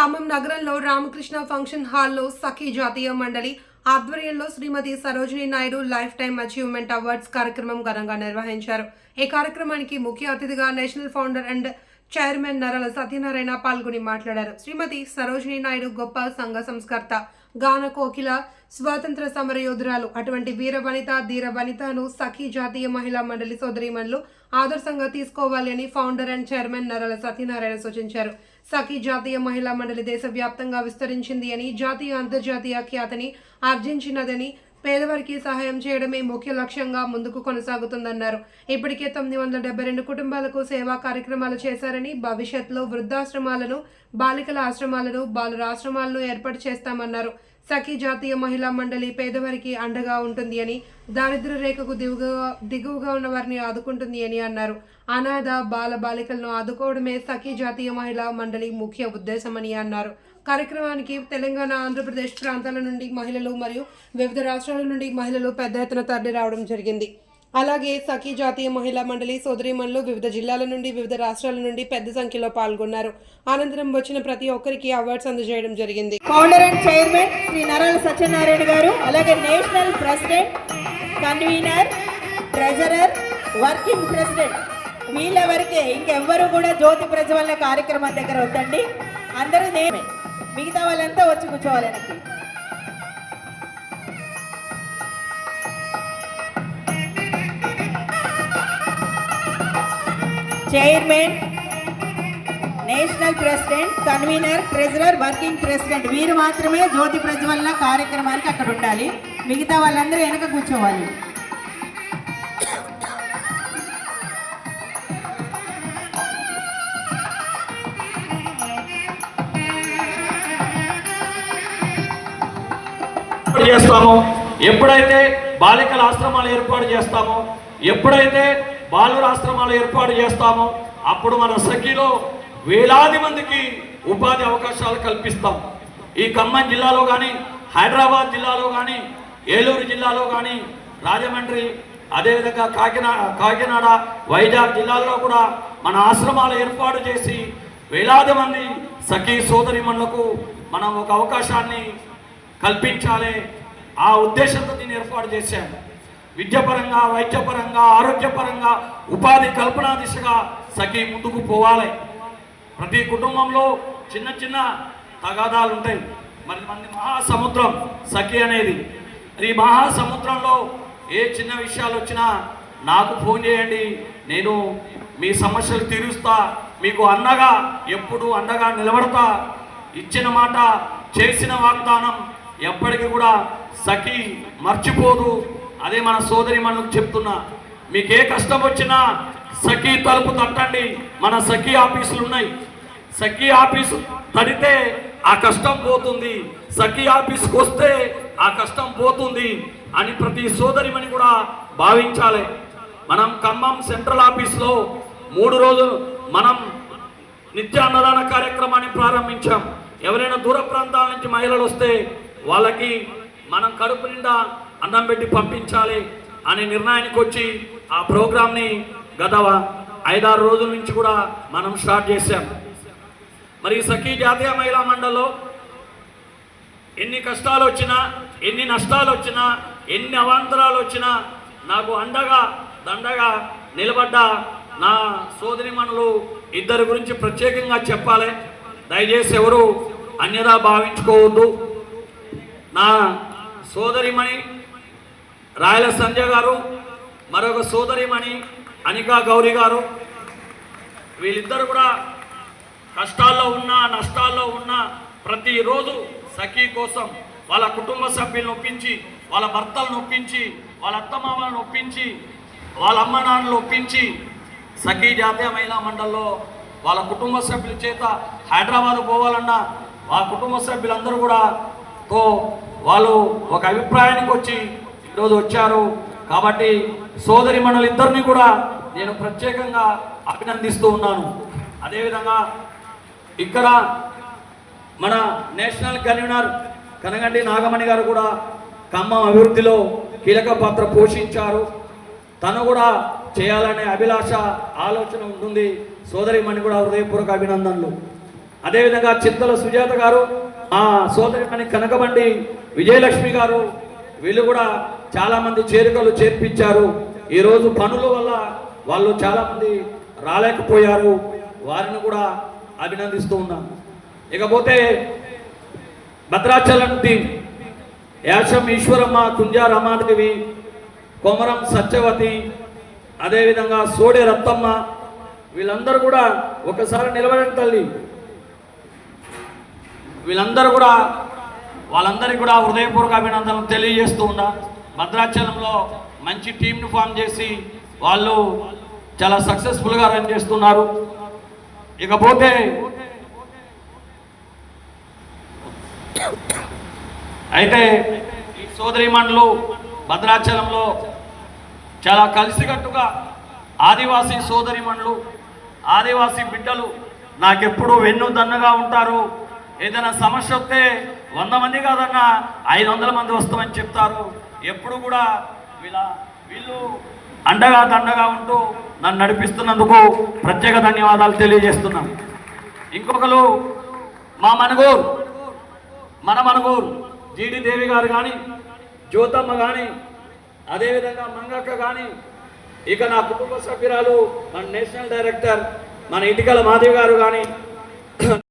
నగరంలో రామకృష్ణ ఫంక్షన్ హాల్లో సఖీ జాతీయ మండలి ఆధ్వర్యంలో Shrimati Sarojini Naidu lifetime achievement awards కార్యక్రమం ఘనంగా నిర్వహించారు. ఈ కార్యక్రమానికి ముఖ్య అతిథిగా national founder and chairman Narala Satyanarayana పాల్గొని మాట్లాడారు. శ్రీమతి సరోజిని నాయుడు గొప్ప సంఘ సంస్కర్త గాన కోకిల స్వాతంత్ర సమర యోధురాలు అటువంటి వీర వనిత ధీర వనితను సఖీ జాతీయ మహిళా మండలి సోదరీమణులు ఆదర్శంగా తీసుకోవాలి అని founder and chairman Narala Satyanarayana సూచించారు. సఖీ జాతీయ మహిళా మండలి దేశవ్యాప్తంగా విస్తరించింది అని జాతీయ అంతర్జాతీయ ఖ్యాతిని ఆర్జించినదని పేదవారికి సహాయం చేయడమే ముఖ్య లక్ష్యంగా ముందుకు కొనసాగుతుందన్నారు. ఇప్పటికే తొమ్మిది వందల డెబ్బై రెండు కుటుంబాలకు సేవా కార్యక్రమాలు చేశారని భవిష్యత్తులో వృద్ధాశ్రమాలను బాలికల ఆశ్రమాలను బాలురాశ్రమాలను ఏర్పాటు చేస్తామన్నారు. సఖీ జాతీయ మహిళా మండలి పేదవారికి అండగా ఉంటుంది అని దారిద్ర రేఖకు దిగువగా దిగువగా ఉన్న వారిని ఆదుకుంటుంది అని అన్నారు. అనాథ బాల బాలికలను ఆదుకోవడమే సఖీ జాతీయ మహిళా మండలి ముఖ్య ఉద్దేశమని అన్నారు. కార్యక్రమానికి తెలంగాణ ఆంధ్రప్రదేశ్ ప్రాంతాల నుండి మహిళలు మరియు వివిధ రాష్ట్రాల నుండి మహిళలు పెద్ద ఎత్తున తరలి రావడం జరిగింది. అలాగే సఖీ జాతీయ మహిళా మండలి సోదరీమణులు వివిధ జిల్లాల నుండి వివిధ రాష్ట్రాల నుండి పెద్ద సంఖ్యలో పాల్గొన్నారు. అనంతరం వచ్చిన ప్రతి ఒక్కరికి అవార్డ్స్ అందజేయడం జరిగింది. ఫౌండర్ అండ్ చైర్మన్ శ్రీ నరాల సత్యనారాయణ గారు అలాగే national president convener treasurer working president. వీళ్ళెవరికే ఇంకెవ్వరు కూడా జ్యోతి ప్రజ్వలన కార్యక్రమం దగ్గర వద్దండి. అందరూ నేమే మిగతా వాళ్ళంతా వచ్చి కూర్చోవాలి chairman national president convener treasurer working president. వీరు మాత్రమే జ్యోతి ప్రజ్వలన కార్యక్రమానికి అక్కడ ఉండాలి. మిగతా వాళ్ళందరూ వెనక కూర్చోవాలి. చేస్తామో? ఎప్పుడైతే బాలికల ఆశ్రమాలు ఏర్పాటు చేస్తామో? ఎప్పుడైతే బాలుర ఆశ్రమాలు ఏర్పాటు చేస్తాము. అప్పుడు మన సఖీలో వేలాది మందికి ఉపాధి అవకాశాలు కల్పిస్తాం. ఈ ఖమ్మం జిల్లాలో కానీ హైదరాబాద్ జిల్లాలో కానీ ఏలూరు జిల్లాలో కానీ రాజమండ్రి అదేవిధంగా కాకినాడ కాకినాడ వైజాగ్ జిల్లాల్లో కూడా మన ఆశ్రమాలు ఏర్పాటు చేసి వేలాది మంది సఖీ సోదరిమణులకు మనం ఒక అవకాశాన్ని కల్పించాలి ఆ ఉద్దేశంతో దీన్ని ఏర్పాటు చేశాను విద్యపరంగా వైద్యపరంగా ఆరోగ్యపరంగా ఉపాధి కల్పన దిశగా సఖీ ముందుకు పోవాలి. ప్రతి కుటుంబంలో చిన్న చిన్న తగాదాలు ఉంటాయి. మరి మంది మహాసముద్రం సఖి అనేది. ఈ మహాసముద్రంలో ఏ చిన్న విషయాలు వచ్చినా నాకు ఫోన్ చేయండి. నేను మీ సమస్యలు తీరుస్తా. మీకు అండగా ఎప్పుడు అండగా నిలబడతా. ఇచ్చిన మాట చేసిన వాగ్దానం ఎప్పటికీ కూడా సఖి మర్చిపోదు. అదే మన సోదరి మనకు చెప్తున్నా మీకు ఏ కష్టం వచ్చినా సఖీ తలుపు తట్టండి. మన సఖీ ఆఫీసులు ఉన్నాయి. సఖీ ఆఫీసు తడితే ఆ కష్టం పోతుంది. సఖీ ఆఫీస్కి వస్తే ఆ కష్టం పోతుంది అని ప్రతి సోదరిమని కూడా భావించాలి. మనం ఖమ్మం సెంట్రల్ ఆఫీస్లో మూడు రోజులు మనం నిత్య అన్నదాన కార్యక్రమాన్ని ప్రారంభించాం. ఎవరైనా దూర ప్రాంతాల నుంచి మహిళలు వస్తే వాళ్ళకి మనం కడుపు నిండా అన్నం పెట్టి పంపించాలి అనే నిర్ణయానికి వచ్చి ఆ ప్రోగ్రామ్ని గత ఐదారు రోజుల నుంచి కూడా మనం స్టార్ట్ చేశాం. మరి ఈ సఖీ జాతీయ మహిళా మండలిలో ఎన్ని కష్టాలు వచ్చినా ఎన్ని నష్టాలు వచ్చినా ఎన్ని అవాంతరాలు వచ్చినా నాకు అండగా దండగా నిలబడ్డ నా సోదరిమణులు ఇద్దరి గురించి ప్రత్యేకంగా చెప్పాలి. దయచేసి ఎవరు అన్యదా భావించుకోవద్దు. నా సోదరిమణి రాయల సంజయ్ గారు మరొక సోదరిమణి అనికా గౌరీ గారు. వీళ్ళిద్దరు కూడా కష్టాల్లో ఉన్న నష్టాల్లో ఉన్న ప్రతిరోజు సఖీ కోసం వాళ్ళ కుటుంబ సభ్యులను ఒప్పించి వాళ్ళ భర్తలను ఒప్పించి వాళ్ళ అత్తమామలను ఒప్పించి వాళ్ళ అమ్మ నాన్నలు ఒప్పించి సఖీ జాతీయ మహిళా మండలిలో వాళ్ళ కుటుంబ సభ్యుల చేత హైదరాబాద్ పోవాలన్నా వాళ్ళ కుటుంబ సభ్యులందరూ కూడా తో వాళ్ళు ఒక అభిప్రాయానికి వచ్చి ఈరోజు వచ్చారు. కాబట్టి సోదరి ఇద్దరిని కూడా నేను ప్రత్యేకంగా అభినందిస్తూ ఉన్నాను. అదేవిధంగా ఇక్కడ మన నేషనల్ కన్వీనర్ కనగండి నాగమణి గారు కూడా ఖమ్మం అభివృద్ధిలో కీలక పాత్ర పోషించారు. తను కూడా చేయాలనే అభిలాష ఆలోచన ఉంటుంది. సోదరిమణి కూడా హృదయపూర్వక అభినందనలు. అదేవిధంగా చింతల సుజాత గారు మా సోదరిమణి కనకబండి విజయలక్ష్మి గారు వీళ్ళు కూడా చాలామంది చేరికలు చేర్పించారు. ఈరోజు పనుల వల్ల వాళ్ళు చాలామంది రాలేకపోయారు. వారిని కూడా అభినందిస్తూ ఉన్నాం. ఇకపోతే భద్రాచలం టీం యాశం ఈశ్వరమ్మ కుంజారమాదేవి కొమరం సత్యవతి అదేవిధంగా సోడి రత్తమ్మ వీళ్ళందరూ కూడా ఒకసారి నిలబడండి తల్లి. వీళ్ళందరూ కూడా వాళ్ళందరికీ కూడా హృదయపూర్వక అభినందనలు తెలియజేస్తూ ఉన్నా. భద్రాచలంలో మంచి టీంను ఫామ్ చేసి వాళ్ళు చాలా సక్సెస్ఫుల్గా రన్ చేస్తున్నారు. ఇకపోతే అయితే ఈ సోదరిమణులు భద్రాచలంలో చాలా కలిసికట్టుగా ఆదివాసీ సోదరిమణులు ఆదివాసీ బిడ్డలు నాకెప్పుడు వెన్నుదన్నుగా ఉంటారు. ఏదైనా సమస్య వస్తే వంద మంది కాదన్నా ఐదు వందల మంది వస్తామని చెప్తారు. ఎప్పుడు కూడా వీళ్ళ వీళ్ళు అండగా దండగా ఉంటూ నన్ను నడిపిస్తున్నందుకు ప్రత్యేక ధన్యవాదాలు తెలియజేస్తున్నాం. ఇంకొకరు మా మనగూరు మన మనగూరు జీడిదేవి గారు కానీ జ్యోతమ్మ కానీ అదేవిధంగా మంగక్క కానీ ఇక నా కుటుంబ సభ్యురాలు మన నేషనల్ డైరెక్టర్ మన ఇటికల మాధవి గారు కానీ